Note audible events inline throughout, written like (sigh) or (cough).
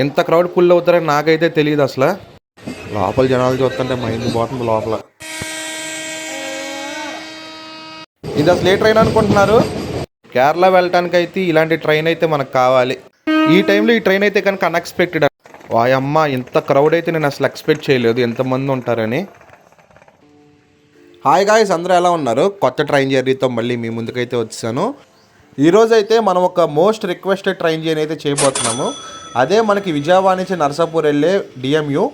ఎంత crowd full అవుతారని నాకైతే తెలియదు అసలు. లోపల జనాలు చూస్తుంటే మైండ్ పోతుంది లోపల. ఇది అసలు ఏ ట్రైన్ అనుకుంటున్నారు? కేరళ వెళ్ళటానికి అయితే ఇలాంటి ట్రైన్ అయితే మనకు కావాలి. ఈ టైంలో ఈ ట్రైన్ అయితే కనుక అన్ఎక్స్పెక్టెడ్ వాయమ్మ ఇంత క్రౌడ్ అయితే నేను అసలు ఎక్స్పెక్ట్ చేయలేదు. ఎంతమంది ఉంటారని. హాయ్ గాయస్ అందరూ ఎలా ఉన్నారు? కొత్త ట్రైన్ జర్నీతో మళ్ళీ మీ ముందుకైతే వచ్చాను. ఈరోజైతే మనం ఒక మోస్ట్ రిక్వెస్టెడ్ ట్రైన్ జర్నీ అయితే చేయబోతున్నాము. అదే మనకి విజయవాడ నుంచి నర్సాపూర్ వెళ్ళే డిఎంయు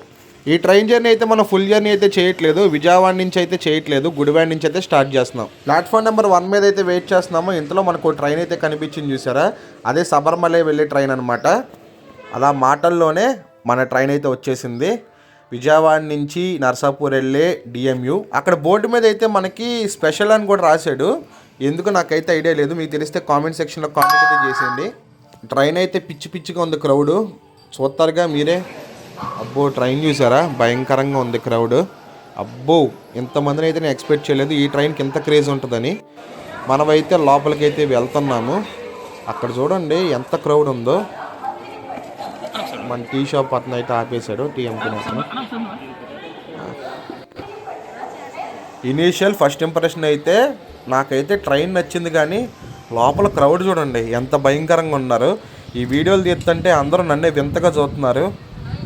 ఈ ట్రైన్ జర్నీ అయితే మనం ఫుల్ జర్నీ అయితే చేయట్లేదు. విజయవాడ నుంచి అయితే చేయట్లేదు. గుడివాడ నుంచి అయితే స్టార్ట్ చేస్తున్నాం. ప్లాట్ఫామ్ నెంబర్ వన్ మీద అయితే వెయిట్ చేస్తున్నాము. ఇంతలో మనకు ట్రైన్ అయితే కనిపించింది చూసారా? అదే సబర్మలే వెళ్ళే ట్రైన్ అనమాట అలా మాటల్లోనే మన ట్రైన్ అయితే వచ్చేసింది. విజయవాడ నుంచి నర్సాపూర్ వెళ్ళే డిఎంయు అక్కడ బోర్డు మీద అయితే మనకి స్పెషల్ అని కూడా రాశాడు. ఎందుకు? నాకైతే ఐడియా లేదు. మీకు తెలిస్తే కామెంట్ సెక్షన్లో కామెంట్ అయితే చేసేయండి. ట్రైన్ అయితే పిచ్చి పిచ్చిగా ఉంది క్రౌడ్. చూస్తారుగా మీరే. అబ్బో ట్రైన్ చూసారా? భయంకరంగా ఉంది క్రౌడ్. అబ్బో ఇంతమందిని అయితే నేను ఎక్స్పెక్ట్ చేయలేదు. ఈ ట్రైన్కి ఎంత క్రేజ్ ఉంటుందని. మనమైతే లోపలికి అయితే వెళ్తున్నాము. అక్కడ చూడండి ఎంత క్రౌడ్ ఉందో. మన టీ షాప్ అతను అయితే ఆపేశాడు టీ అమ్ముకునేసాను ఇనీషియల్ ఫస్ట్ ఇంప్రెషన్ అయితే నాకైతే ట్రైన్ నచ్చింది కానీ లోపల క్రౌడ్ చూడండి ఎంత భయంకరంగా ఉన్నారు. ఈ వీడియోలు తీస్తుంటే అందరూ నన్నే వింతగా చూస్తున్నారు.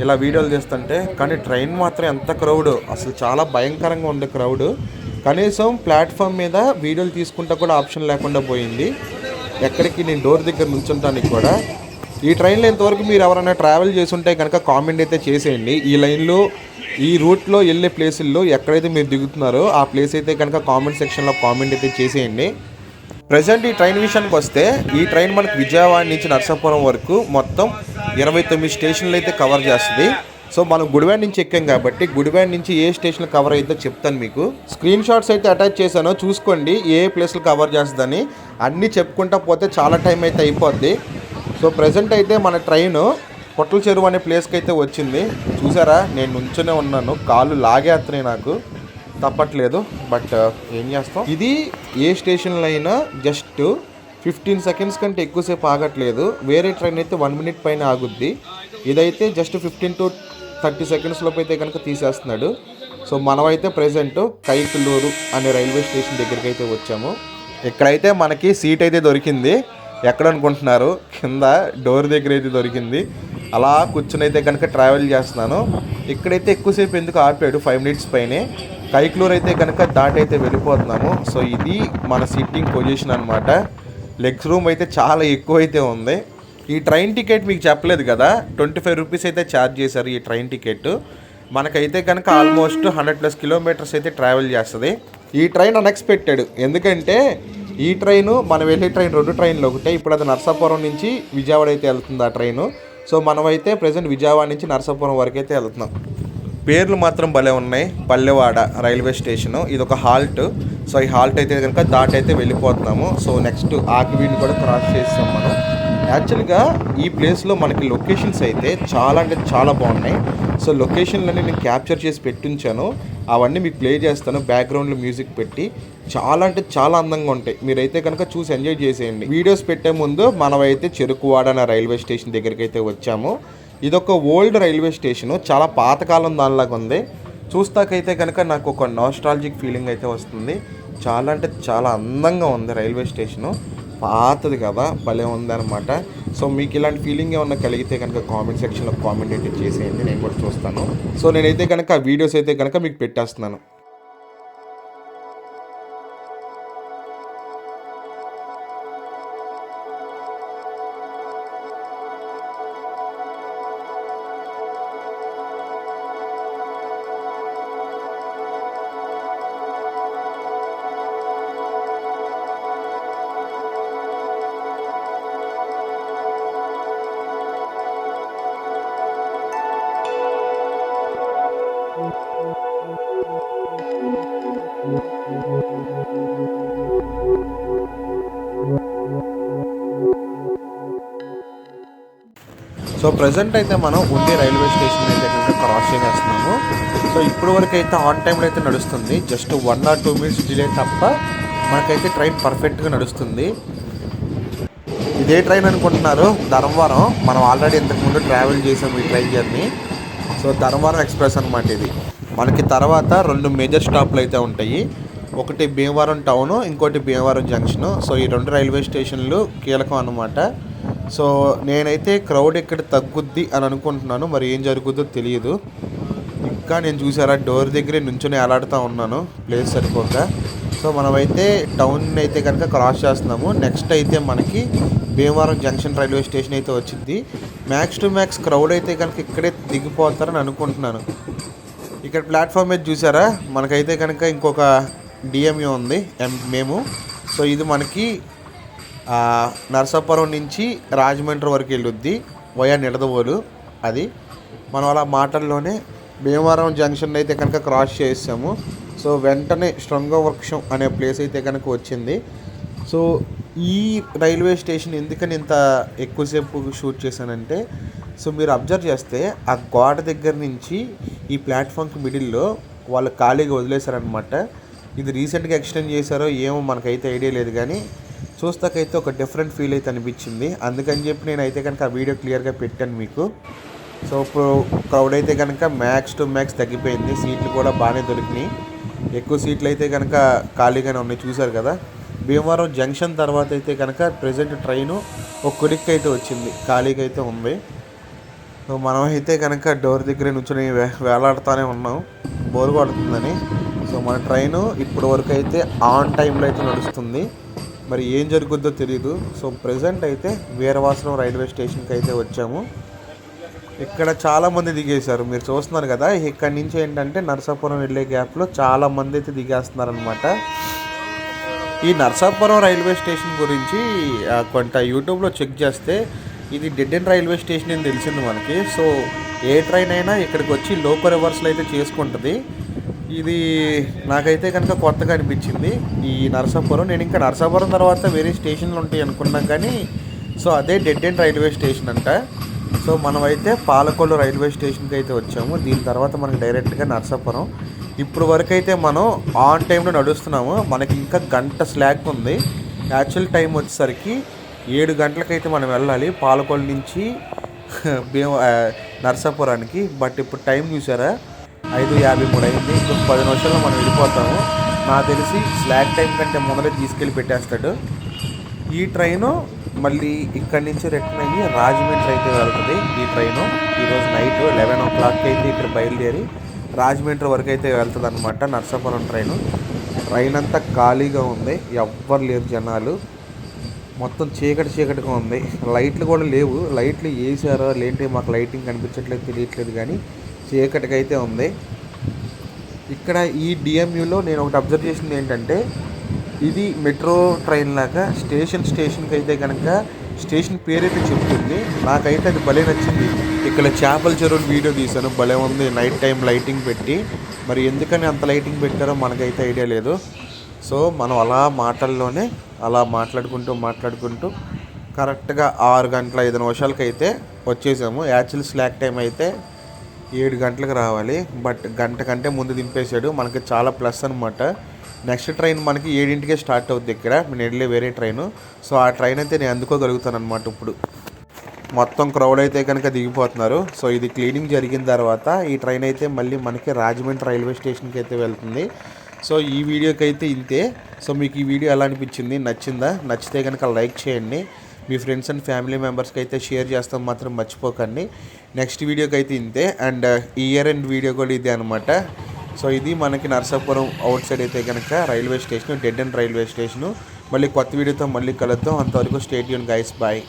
ఇలా వీడియోలు తీస్తుంటే కానీ ట్రైన్ మాత్రం ఎంత క్రౌడ్ అసలు చాలా భయంకరంగా ఉంది క్రౌడ్. కనీసం ప్లాట్ఫామ్ మీద వీడియోలు తీసుకుంటా కూడా ఆప్షన్ లేకుండా పోయింది. ఎక్కడికి నేను డోర్ దగ్గర నుంచుంటానికి కూడా. ఈ ట్రైన్లో ఇంతవరకు మీరు ఎవరైనా ట్రావెల్ చేసి ఉంటే కనుక కామెంట్ అయితే చేసేయండి. ఈ లైన్లో ఈ రూట్లో వెళ్ళే ప్లేసుల్లో ఎక్కడైతే మీరు దిగుతున్నారో ఆ ప్లేస్ అయితే కనుక కామెంట్ సెక్షన్లో కామెంట్ అయితే చేసేయండి. ప్రజెంట్ ఈ ట్రైన్ విషయానికి వస్తే ఈ ట్రైన్ మనకు విజయవాడ నుంచి నరసాపురం వరకు మొత్తం ఇరవై తొమ్మిది స్టేషన్లు అయితే కవర్ చేస్తుంది. సో మనం గుడివాడ నుంచి ఎక్కాం కాబట్టి గుడివాడ నుంచి ఏ స్టేషన్ కవర్ అవుతుందో చెప్తాను మీకు. స్క్రీన్ షాట్స్ అయితే అటాచ్ చేశాను. చూసుకోండి ఏ ప్లేస్లు కవర్ చేస్తుందని. అన్నీ చెప్పుకుంటా పోతే చాలా టైం అయితే అయిపోద్ది. సో ప్రజెంట్ అయితే మన ట్రైన్ పొట్టల చెరువు అనే ప్లేస్కి అయితే వచ్చింది. చూసారా? నేను నుంచునే ఉన్నాను. కాళ్ళు లాగేస్తున్నాయి నాకు. తప్పట్లేదు బట్ uh, ఏం చేస్తాం? ఇది ఏ స్టేషన్లో అయినా జస్ట్ ఫిఫ్టీన్ సెకండ్స్ కంటే ఎక్కువసేపు ఆగట్లేదు. వేరే ట్రైన్ అయితే వన్ మినిట్ పైన ఆగుద్ది. ఇదైతే just fifteen to thirty seconds లోపు అయితే కనుక తీసేస్తున్నాడు. సో మనమైతే ప్రజెంట్ కైకులూరు అనే రైల్వే స్టేషన్ దగ్గరికి అయితే వచ్చాము. ఇక్కడైతే మనకి సీట్ అయితే దొరికింది. ఎక్కడ అనుకుంటున్నారు? కింద డోర్ దగ్గర అయితే దొరికింది. అలా కూర్చుని అయితే కనుక ట్రావెల్ చేస్తున్నాను. ఇక్కడైతే ఎక్కువసేపు ఎందుకు ఆపాడు? ఫైవ్ మినిట్స్ పైనే. కైక్లూర్ అయితే కనుక దాటైతే వెళ్ళిపోతున్నాము. సో ఇది మన సిట్టింగ్ పొజిషన్ అనమాట లెగ్స్ రూమ్ అయితే చాలా ఎక్కువ అయితే ఉంది. ఈ ట్రైన్ టికెట్ మీకు చెప్పలేదు కదా? ట్వంటీ ఫైవ్ రూపీస్ అయితే ఛార్జ్ చేశారు ఈ ట్రైన్ టికెట్ మనకైతే కనుక ఆల్మోస్ట్ హండ్రెడ్ ప్లస్ కిలోమీటర్స్ అయితే ట్రావెల్ చేస్తుంది. ఈ ట్రైన్ అన్ఎక్స్పెక్టెడ్ ఎందుకంటే ఈ ట్రైన్ మనం వెళ్ళే ట్రైన్ రెండు ట్రైన్లు ఒకటే. ఇప్పుడు అది నర్సాపురం నుంచి విజయవాడ అయితే వెళ్తుంది ఆ ట్రైను సో మనమైతే ప్రజెంట్ విజయవాడ నుంచి నరసాపురం వరకు అయితే వెళ్తున్నాం. పేర్లు మాత్రం భలే ఉన్నాయి. Pallevada railway station. ఇది ఒక హాల్ట్. సో ఈ హాల్ట్ అయితే కనుక దాటైతే వెళ్ళిపోతున్నాము. సో నెక్స్ట్ ఆకివీని కూడా క్రాస్ చేస్తాం మనం. యాక్చువల్గా ఈ ప్లేస్లో మనకి లొకేషన్స్ అయితే చాలా అంటే చాలా బాగున్నాయి. సో లొకేషన్లన్నీ నేను క్యాప్చర్ చేసి పెట్టించాను. అవన్నీ మీకు ప్లే చేస్తాను. బ్యాక్గ్రౌండ్లో మ్యూజిక్ పెట్టి చాలా అంటే చాలా అందంగా ఉంటాయి. మీరైతే కనుక చూసి ఎంజాయ్ చేసేయండి. వీడియోస్ పెట్టే ముందు మనమైతే చెరుకువాడ అనే రైల్వే స్టేషన్ దగ్గరికి అయితే వచ్చాము. ఇదొక ఓల్డ్ రైల్వే స్టేషను. చాలా పాతకాలం దానిలాగా ఉంది. చూస్తాకైతే కనుక నాకు ఒక నాస్ట్రాలజిక్ ఫీలింగ్ అయితే వస్తుంది. చాలా అంటే చాలా అందంగా ఉంది రైల్వే స్టేషను. పాతది కదా భలే ఉందన్నమాట. సో మీకు ఇలాంటి ఫీలింగ్ ఏమన్నా కలిగితే కనుక కామెంట్ సెక్షన్లో కామెంట్ అయితే చేసేయండి నేను కూడా చూస్తాను. సో నేనైతే కనుక వీడియోస్ అయితే కనుక మీకు పెట్టేస్తున్నాను. సో ప్రజెంట్ అయితే మనం ఉండే రైల్వే స్టేషన్ అయితే క్రాస్ చేస్తున్నాము సో ఇప్పుడు వరకు అయితే ఆన్ టైంలో అయితే నడుస్తుంది. Just one or two minutes delay తప్ప మనకైతే ట్రైన్ పర్ఫెక్ట్గా నడుస్తుంది. ఇదే ట్రైన్ అనుకుంటున్నారు ధర్మవరం. మనం ఆల్రెడీ ఇంతకుముందు ట్రావెల్ చేసాం ఈ train journey so Dharmavaram express అనమాట ఇది. మనకి తర్వాత రెండు మేజర్ స్టాప్లు అయితే ఉంటాయి. ఒకటి భీమవరం టౌను ఇంకోటి భీమవరం జంక్షను. సో ఈ రెండు రైల్వే స్టేషన్లు కీలకం అనమాట సో నేనైతే క్రౌడ్ ఇక్కడ తగ్గుద్ది అని అనుకుంటున్నాను. మరి ఏం జరుగుద్దో తెలియదు. ఇంకా నేను చూసారా డోర్ దగ్గరే నుంచొని అలాడుతూ ఉన్నాను. ప్లేస్ సరిపోక. సో మనమైతే టౌన్ అయితే కనుక క్రాస్ చేస్తున్నాము. నెక్స్ట్ అయితే మనకి భీమవరం జంక్షన్ రైల్వే స్టేషన్ అయితే వచ్చింది. మ్యాక్స్ టు మ్యాక్స్ క్రౌడ్ అయితే కనుక ఇక్కడే దిగిపోతారని అనుకుంటున్నాను. ఇక్కడ ప్లాట్ఫామ్ మీద చూసారా? మనకైతే కనుక ఇంకొక డిఎంఏ ఉంది ఎం మేము. సో ఇది మనకి నర్సాపురం నరసాపురం నుంచి రాజమండ్రి వరకు వెళ్ళొద్ది వయా నిడదవోలు అది. మనం అలా మాటల్లోనే భీమవరం జంక్షన్ అయితే కనుక క్రాస్ చేసాము. సో వెంటనే శృంగ వృక్షం అనే ప్లేస్ అయితే కనుక వచ్చింది. సో ఈ రైల్వే స్టేషన్ ఎందుకని ఇంత ఎక్కువసేపు షూట్ చేశానంటే సో మీరు అబ్జర్వ్ చేస్తే ఆ గోడ దగ్గర నుంచి ఈ ప్లాట్ఫామ్కి మిడిల్లో వాళ్ళు ఖాళీగా వదిలేశారనమాట ఇది రీసెంట్గా ఎక్స్టెండ్ చేశారో ఏమో మనకైతే ఐడియా లేదు కానీ చూస్తాకైతే ఒక డిఫరెంట్ ఫీల్ అయితే అనిపించింది. అందుకని చెప్పి నేను అయితే కనుక ఆ వీడియో క్లియర్గా పెట్టాను మీకు. సో ఇప్పుడు క్రౌడ్ అయితే కనుక మ్యాక్స్ టు మ్యాక్స్ తగ్గిపోయింది. సీట్లు కూడా బాగానే దొరికినాయి. ఎక్కువ సీట్లు అయితే కనుక ఖాళీగానే ఉన్నాయి. చూసారు కదా? భీమవరం జంక్షన్ తర్వాత అయితే కనుక ప్రజెంట్ ట్రైను ఒక కుడికి అయితే వచ్చింది ఖాళీగా అయితే ఉంది. సో మనం అయితే కనుక డోర్ దగ్గర నుంచొని వే- వేలాడుతూనే ఉన్నాం. బోర్ కొడుతుందని. సో మన ట్రైను ఇప్పటి వరకు అయితే ఆన్ టైంలో అయితే నడుస్తుంది. మరి ఏం జరుగుద్దో తెలియదు సో ప్రజెంట్ అయితే వీరవాసనం రైల్వే స్టేషన్కి అయితే వచ్చాము. ఇక్కడ చాలామంది దిగేశారు. మీరు చూస్తున్నారు కదా ఇక్కడి నుంచి ఏంటంటే నరసాపురం వెళ్ళే గ్యాప్లో చాలా మంది అయితే దిగేస్తున్నారనమాట ఈ నరసాపురం రైల్వే స్టేషన్ గురించి కొంత యూట్యూబ్లో చెక్ చేస్తే ఇది డెడ్ రైల్వే స్టేషన్ అని తెలిసింది మనకి. సో ఏ ట్రైన్ అయినా ఇక్కడికి వచ్చి లోకల్ రివర్స్లో అయితే చేసుకుంటుంది. ఇది నాకైతే కనుక కొత్తగా అనిపించింది. ఈ నరసాపురం నేను ఇంకా నరసాపురం తర్వాత వేరే స్టేషన్లు ఉంటాయి అనుకున్నాం కానీ సో అదే డెడ్ ఎండ్ రైల్వే స్టేషన్ అంట. సో మనమైతే పాలకొల్లు రైల్వే స్టేషన్కి అయితే వచ్చాము. దీని తర్వాత మనకి డైరెక్ట్గా నరసాపురం. ఇప్పుడు వరకు అయితే మనం ఆన్ టైంలో నడుస్తున్నాము. మనకి ఇంకా గంట స్లాక్ ఉంది. యాక్చువల్ టైం వచ్చేసరికి ఏడు గంటలకైతే మనం వెళ్ళాలి. పాలకొల్లు నుంచి (laughs) భీమ నర్సాపురానికి. బట్ ఇప్పుడు టైం చూసారా? ఐదు యాభై మూడు అయింది. ఇంకొక పది నిమిషాల్లో మనం వెళ్ళిపోతాము. నాకు తెలిసి స్లాక్ టైం కంటే ముందరే తీసుకెళ్ళి పెట్టేస్తాడు. ఈ ట్రైను మళ్ళీ ఇక్కడి నుంచి రిటర్న్ అయ్యి రాజమండ్రి అయితే వెళ్తుంది. ఈ ట్రైను ఈరోజు నైట్ లెవెన్ ఓ క్లాక్కి అయితే ఇక్కడ బయలుదేరి రాజమండ్రి వరకు అయితే వెళ్తుంది అనమాట నర్సాపురం ట్రైను ట్రైన్ అంతా ఖాళీగా ఉంది. ఎవ్వరు లేరు జనాలు. మొత్తం చీకటి చీకటిగా ఉంది. లైట్లు కూడా లేవు. లైట్లు వేసారో లేంటి మాకు లైటింగ్ కనిపించట్లేదు తెలియట్లేదు కానీ చీకటిగా అయితే ఉంది. ఇక్కడ ఈ డిఎంయూలో నేను ఒకటి అబ్జర్వ్ చేసింది ఏంటంటే ఇది మెట్రో ట్రైన్ లాగా స్టేషన్ స్టేషన్కి అయితే కనుక స్టేషన్ పేరైతే చెప్తుంది. నాకైతే అది భలే నచ్చింది. ఇక్కడ చేపల చెరువులు వీడియో తీశాను. భలే ఉంది. నైట్ టైం లైటింగ్ పెట్టి. మరి ఎందుకని అంత లైటింగ్ పెట్టారో మనకైతే ఐడియా లేదు. సో మనం అలా మాటల్లోనే అలా మాట్లాడుకుంటూ మాట్లాడుకుంటూ కరెక్ట్గా ఆరు గంటల ఐదు నిమిషాలకి అయితే వచ్చేసాము. యాక్చువల్ స్లాక్ టైం అయితే ఏడు గంటలకు రావాలి. బట్ గంట కంటే ముందు దింపేశాడు. మనకి చాలా ప్లస్ అనమాట నెక్స్ట్ ట్రైన్ మనకి ఏడింటికే స్టార్ట్ అవుద్ది ఇక్కడ. నేను వెళ్ళే వేరే ట్రైన్. సో ఆ ట్రైన్ అయితే నేను అందుకోగలుగుతాను అనమాట ఇప్పుడు. మొత్తం క్రౌడ్ అయితే కనుక దిగిపోతున్నారు. సో ఇది క్లీనింగ్ జరిగిన తర్వాత ఈ ట్రైన్ అయితే మళ్ళీ మనకి రాజమండ్రి రైల్వే స్టేషన్కి అయితే వెళ్తుంది. సో ఈ వీడియోకి అయితే ఇంతే. సో మీకు ఈ వీడియో ఎలా అనిపించింది? నచ్చిందా? నచ్చితే కనుక లైక్ చేయండి. మీ ఫ్రెండ్స్ అండ్ ఫ్యామిలీ మెంబర్స్కి అయితే షేర్ చేస్తాం మాత్రం మర్చిపోకండి. నెక్స్ట్ వీడియోకి అయితే ఇంతే. అండ్ ఇయర్ అండ్ వీడియో కూడా ఇదే అనమాట సో ఇది మనకి నరసాపురం అవుట్ సైడ్ అయితే కనుక railway station dead end railway station. మళ్ళీ కొత్త వీడియోతో మళ్ళీ కలుద్దాం. అంతవరకు స్టేట్ యూన్ గైస్ బాయ్